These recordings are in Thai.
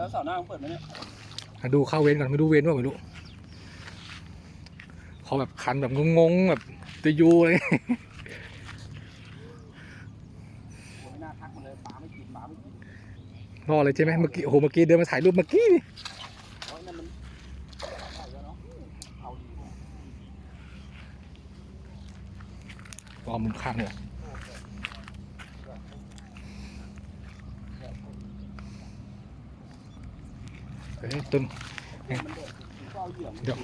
แล้วเสาร์หน้ามึงเปิดไหมเนี่ยมาดูเข้าเว้นก่อนไม่รู้เว้นว่าไม่รู้เขาแบบคันแบบงงๆแบบจะยูอะไรโอ้ไม่น่าทักมันเลยปลาไม่กินปลาไม่กินรอเลยใช่ไหมเมื่อกี้โอ้โหเมื่อกี้เดินมาถ่ายรูปเมื่อกี้นี่เพราะนั่นมันใช่แล้วเนาะเอาดีกว่ารอมุมข้างเลย เฮ้ยต้นเดี๋ยว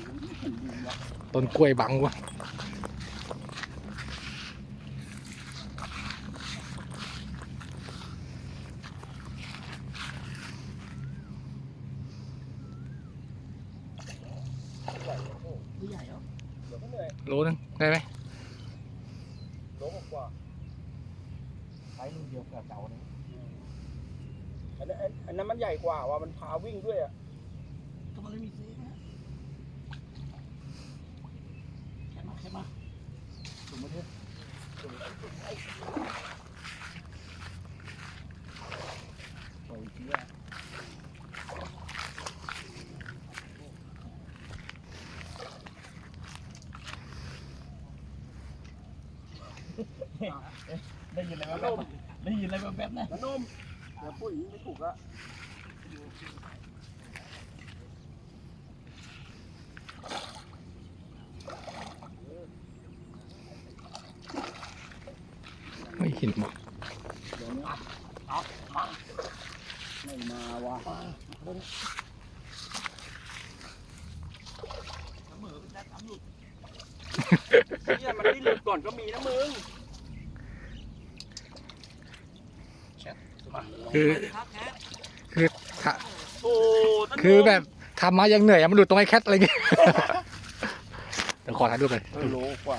ต้นกล้วยบังวะโลนึงได้ไหมโลกว่าใช้ลูกเดียวกับเก่าเนี่ยอันนั้นอันนั้นมันใหญ่กว่าว่ามันพาวิ่งด้วยอะ มันไม่มีเซฟนะแค่มาแค่มาถึงมาเถอะถึงมาเถอไอ้โอ้ยเชี่ยได้ยินอะไรน้ำนแป๊บได้ยินอะไรแป๊บๆนะน้ำนมเดี๋ยวพูดอย่างนี้ไม่ถูกละ ไม่เห็นหมดเดี๋ยวนี้เอามาไม่มาว่ะเสมอเป็นได้สามลูกเนี่ยมันได้หลุดก่อนก็มีนะมึงคือครับแคทคือถ้าโอ้ต้นคือแบบทำมายังเหนื่อยอะมันหลุดตรงไอ้แคทอะไรเงี้ยเดี๋ยวขอถ่ายรูปเลยเออโลกว่า